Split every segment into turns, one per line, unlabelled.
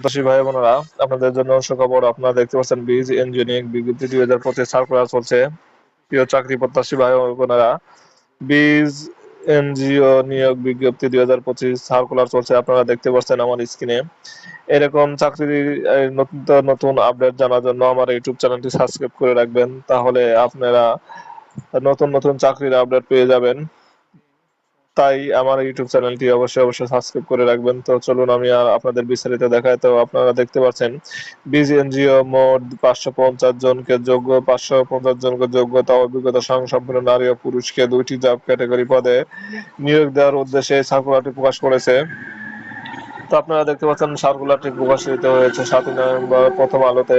প্রত্যাশী ভাই বোনেরা, আপনাদের জন্য সুখবর আপনারা দেখতে পাচ্ছেন বীজ ইঞ্জিনিয়ারিং বিজ্ঞপ্তি দুই হাজার পঁচিশ সার্কুলার চলছে। প্রিয় চাকরি প্রত্যাশী ভাই বোনেরা, বীজ এনজিও নিয়োগ বিজ্ঞপ্তি দুই হাজার পঁচিশ সার্কুলার চলছে, আপনারা দেখতে পাচ্ছেন আমার স্ক্রিনে। এরকম চাকরি নতুন নতুন আপডেট জানার জন্য আমার ইউটিউব চ্যানেলটি সাবস্ক্রাইব করে রাখবেন, তাহলে আপনারা নতুন নতুন চাকরির আপডেট পেয়ে যাবেন। তাই আমার ইউটিউব চ্যানেলটি অবশ্যই অবশ্যই সাবস্ক্রাইব করে রাখবেন। তো চলুন, আমি আর আপনাদের বিস্তারিত দেখাই। তো আপনারা দেখতে পাচ্ছেন বিজিএনজিও মোট পাঁচশো পঞ্চাশ জনকে যোগ্য, পাঁচশো পঞ্চাশ জনকে যোগ্যতা অভিজ্ঞতা সম্পন্ন নারী ও পুরুষকে দুইটি জব ক্যাটাগরি পদে নিয়োগ দেওয়ার উদ্দেশ্যে সার্কুলারটি প্রকাশ করেছে। তো আপনারা দেখতে পাচ্ছেন সার্কুলারটি প্রকাশিত হয়েছে সাতই নভেম্বর প্রথম আলোতে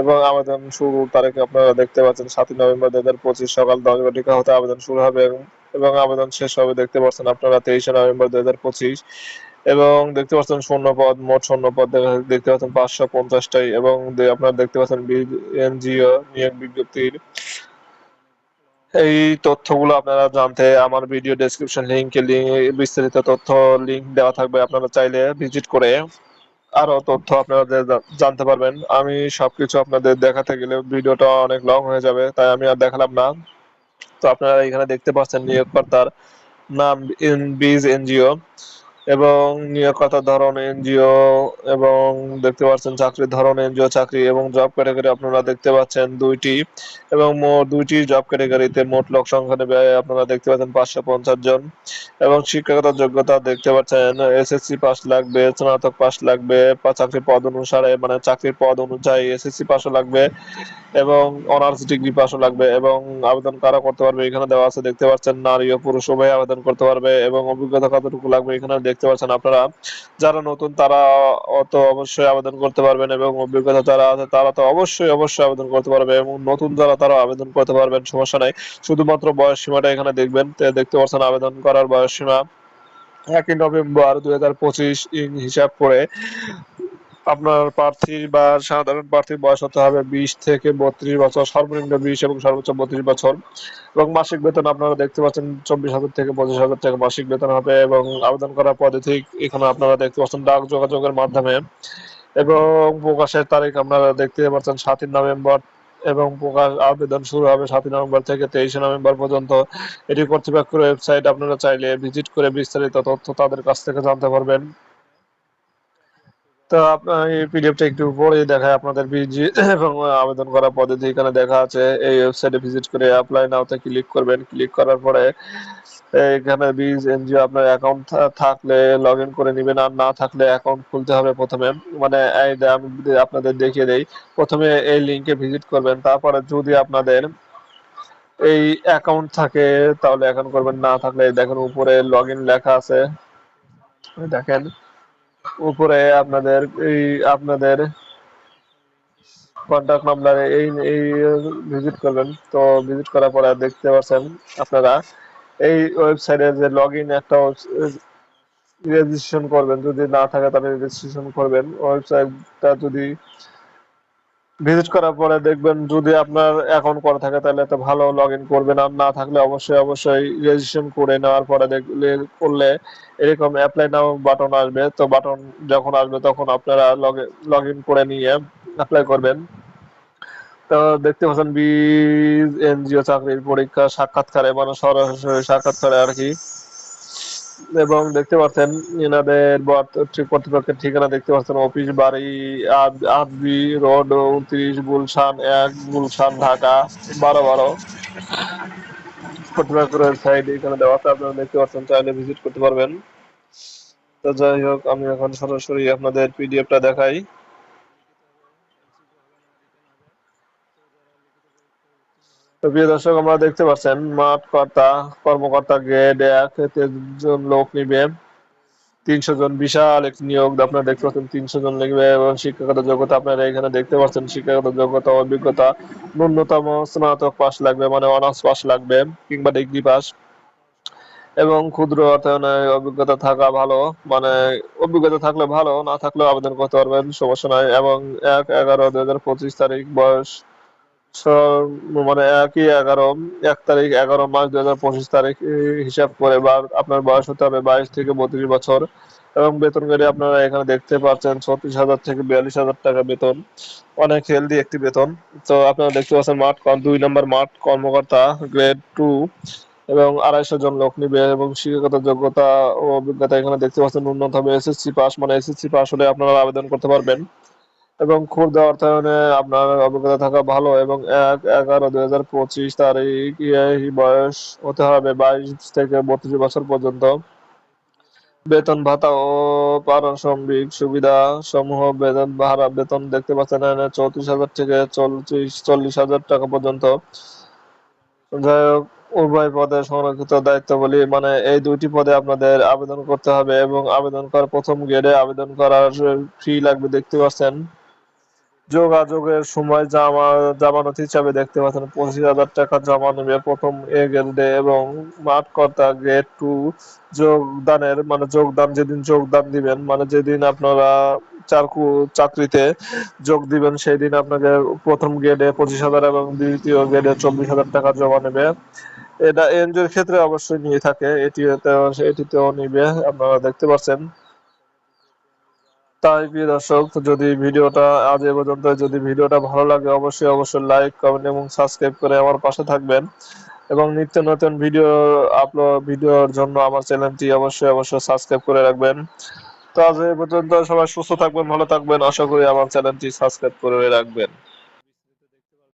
এবং আবেদন শুরু তারিখে আপনারা দেখতে পাচ্ছেন, সাতই নভেম্বর দুই হাজার পঁচিশ সকাল দশ ঘটিকা হতে আবেদন শুরু হবে এবং আবেদন শেষ হবে, দেখতে পাচ্ছেন আপনারা তেইশে নভেম্বর দুই হাজার পঁচিশ। এবং দেখতে পাচ্ছেন শূন্য পদ মোট শূন্য পদ দেখতে পাচ্ছেন পাঁচশো পঞ্চাশটাই এবং আপনারা দেখতে পাচ্ছেন এনজিও নিয়োগ বিজ্ঞপ্তির। এই তথ্যগুলো আপনারা জানতে আমার ভিডিও ডেসক্রিপশন লিংকে বিস্তারিত তথ্য লিংক দেওয়া থাকবে, আপনারা চাইলে ভিজিট করে আরও তথ্য আপনারা জানতে পারবেন। আমি সবকিছু আপনাদের দেখাতে গেলে ভিডিওটা অনেক লং হয়ে যাবে, তাই আমি আর দেখালাম না। তো আপনারা এখানে দেখতে পাচ্ছেন নিয়োগকর্তার নাম বিজ এনজিও। এবং নিয়োগকর্তার ধরন এনজিও এবং দেখতে পাচ্ছেন চাকরির ধরন এনজিও চাকরি এবং জব ক্যাটাগরি আপনারা দেখতে পাচ্ছেন দুইটি এবং মোট দুইটি জব ক্যাটাগরিতে মোট লোক সংখ্যা আপনারা দেখতে পাচ্ছেন পাঁচশো পঞ্চাশ জন এবং শিক্ষাগত যোগ্যতা দেখতে পাচ্ছেন এসএসসি পাস লাগবে, স্নাতক পাস লাগবে চাকরির পদ অনুসারে মানে চাকরির পদ অনুযায়ী এসএসসি পাসও লাগবে এবং অনার্স ডিগ্রি পাসও লাগবে এবং আবেদন কারা করতে পারবে এখানে দেওয়া আছে দেখতে পাচ্ছেন নারী ও পুরুষ উভয় আবেদন করতে পারবে এবং অভিজ্ঞতা কতটুকু লাগবে এখানে দেখতে পাচ্ছেন আপনারা। যারা নতুন, তারা অত অবশ্যই আবেদন করতে পারবেন এবং অভিজ্ঞতা যারা আছে, তারা তো অবশ্যই অবশ্যই আবেদন করতে পারবে এবং নতুন যারা তারা আবেদন করতে পারবেন, সমস্যা নাই। শুধুমাত্র বয়স সীমাটা এখানে দেখবেন দেখতে পাচ্ছেন আবেদন করার বয়স সীমা। একই নভেম্বর দুই হাজার পঁচিশ হিসাব করে আপনার প্রার্থী বা সাধারণ প্রার্থীর বয়স হতে হবে বিশ থেকে বত্রিশ বছর, সর্বনিম্ন বিশ এবং সর্বোচ্চ বত্রিশ বছর। এবং মাসিক বেতন আপনারা দেখতে পাচ্ছেন চব্বিশ হাজার থেকে পঁচিশ হাজার টাকা মাসিক বেতন হবে এবং আবেদন করার পদ্ধতি এখানে আপনারা দেখতে পাচ্ছেন ডাক যোগাযোগের মাধ্যমে। এবং প্রকাশের তারিখ আপনারা দেখতে পাচ্ছেন সাতই নভেম্বর এবং প্রকাশ আবেদন শুরু হবে সাতই নভেম্বর থেকে তেইশে নভেম্বর পর্যন্ত। এটি কর্তৃপক্ষের ওয়েবসাইট, আপনারা চাইলে ভিজিট করে বিস্তারিত তথ্য তাদের কাছ থেকে জানতে পারবেন। তো আপনার এই পিডিএফটা একটু পরে দেখায় আপনাদের বিজি এবং আবেদন করার পদ্ধতি এখানে দেখা আছে। এই ওয়েবসাইটে ভিজিট করে অ্যাপ্লাই নাওতে ক্লিক করবেন। ক্লিক করার পরে এখানে বিজ এনজিও আপনার অ্যাকাউন্ট থাকলে লগ ইন করে নেবেন। আর না থাকলে অ্যাকাউন্ট খুলতে হবে প্রথমে। মানে আমি আপনাদের দেখিয়ে দেই। প্রথমে এই লিংকে ভিজিট করবেন। তারপরে যদি আপনাদের এই অ্যাকাউন্ট থাকে, তাহলে অ্যাকাউন্ট করবেন। না থাকলে দেখেন উপরে লগ ইন লেখা আছে। দেখেন। উপরে আপনাদের এই আপনাদের কন্টাক্ট নাম্বার এই এই ভিজিট করবেন। তো ভিজিট করার পরে দেখতে পাচ্ছেন আপনারা। এই ওয়েবসাইটে যে লগ ইন একটা রেজিস্ট্রেশন করবেন। যদি না থাকে তাহলে রেজিস্ট্রেশন করবেন। ওয়েবসাইটটা যদি ভিজিট করার পরে দেখবেন যদি আপনার অ্যাকাউন্ট করা থাকে তাহলে তো ভালো লগ ইন করবেন, আর না থাকলে অবশ্যই অবশ্যই রেজিস্ট্রেশন করে নেওয়ার পরে দেখলে, করলে এরকম অ্যাপ্লাই নাও বাটন আসবে। তো বাটন যখন আসবে তখন আপনারা লগ ইন করে নিয়ে অ্যাপ্লাই করবেন। তো দেখতে পাচ্ছেন বিজ এনজিও চাকরির পরীক্ষা সাক্ষাৎকারে মানে সরাসরি সাক্ষাৎকারে আর কি। এবং দেখতে পাচ্ছেন এনাদের কর্তৃপক্ষের ঠিকানা দেখতে পাচ্ছেন অফিস বাড়ি আদবি রোড উনত্রিশ, গুলশান এক, গুলশান ঢাকা বারো বারো। কর্তৃপক্ষের সাইড এখানে দেওয়া আছে, আপনারা দেখতে পাচ্ছেন, চাইলে ভিজিট করতে পারবেন। তো যাই হোক, আমি এখন সরাসরি আপনাদের পিডিএফটা দেখাই। তো প্রিয় দর্শক, আমরা দেখতে পাচ্ছেন মাঠ কর্তা কর্মকর্তা গ্রেড এক জন লোক নিবে। তিনশো জন বিশাল একটি নিয়োগ, আপনারা দেখতে পাচ্ছেন তিনশো জন লিখবে এবং শিক্ষাগত যোগ্যতা আপনারা এখানে দেখতে পাচ্ছেন। শিক্ষাগত যোগ্যতা অভিজ্ঞতা, ন্যূনতম স্নাতক পাস লাগবে মানে অনার্স পাস লাগবে কিংবা ডিগ্রি পাস এবং ক্ষুদ্র অর্থায়নে অভিজ্ঞতা থাকা ভালো মানে অভিজ্ঞতা থাকলে ভালো, না থাকলেও আবেদন করতে পারবেন, সমস্যা নাই। এবং এক এগারো দুই হাজার পঁচিশ তারিখ বয়স মানে একই এগারো, এক তারিখ এগারো মাস দুই হাজার পঁচিশ তারিখ হিসাব করে বা আপনার বয়স হতে হবে বাইশ থেকে বত্রিশ বছর এবং বেতন গ্রেডে আপনারা এখানে দেখতে পাচ্ছেন ছত্রিশ হাজার থেকে বিয়াল্লিশ হাজার টাকা বেতন। অনেক হেলদি একটি বেতন। তো আপনারা দেখতে পাচ্ছেন মাঠ দুই নম্বর মাঠ কর্মকর্তা গ্রেড টু এবং আড়াইশো জন লোক নিবে এবং শিক্ষাগত যোগ্যতা ও অভিজ্ঞতা এখানে দেখতে পাচ্ছেন ন্যূনতম এসএসসি পাস মানে এসএসসি পাস হলে আপনারা আবেদন করতে পারবেন। এবং ক্ষুদ্র অর্থায়নে আপনার অভিজ্ঞতা থাকা ভালো এবং এক এগারো দুই হাজার পঁচিশ তারিখ বয়স হতে হবে বাইশ থেকে বত্রিশ বছর পর্যন্ত। বেতন ভাতা ও পারিশ্রমিক সুবিধা সমূহ বেতন ভাড়া বেতন দেখতে পাচ্ছেন চৌত্রিশ হাজার থেকে চল্লিশ চল্লিশ হাজার টাকা পর্যন্ত। যাই হোক, উভয় পদে সংরক্ষিত দায়িত্বগুলি মানে এই দুইটি পদে আপনাদের আবেদন করতে হবে এবং আবেদন করার প্রথম গেটে আবেদন করার ফি লাগবে দেখতে পাচ্ছেন। যোগাযোগের সময় জামা, জামানত হিসাবে দেখতে পাচ্ছেন, পঁচিশ হাজার টাকা জমা নেবে প্রথম এ গ্রেডে এবং মাঠ কর্তা গ্রেড টু যোগদানের মানে যোগদান, যেদিন যোগদান দিবেন মানে যেদিন আপনারা চাকু চাকরিতে যোগ দিবেন সেই দিন আপনাকে প্রথম গ্রেডে পঁচিশ হাজার এবং দ্বিতীয় গ্রেডে চব্বিশ হাজার টাকা জমা নেবে। এটা এনজিওর ক্ষেত্রে অবশ্যই নিয়ে থাকে এটিতেও এটিতেও নিবে, আপনারা দেখতে পাচ্ছেন। তাই প্রিয় দর্শক, যদি ভিডিওটা আজ এ পর্যন্ত, যদি ভিডিওটা ভালো লাগে, অবশ্যই অবশ্যই লাইক কমেন্ট এবং সাবস্ক্রাইব করে আমার পাশে থাকবেন। এবং নিত্য নতুন ভিডিও আপলোড ভিডিওর জন্য আমার চ্যানেলটি অবশ্যই অবশ্যই সাবস্ক্রাইব করে রাখবেন। তো আজ এ পর্যন্ত সবাই সুস্থ থাকবেন, ভালো থাকবেন। আশা করি আমার চ্যানেলটি সাবস্ক্রাইব করে রাখবেন।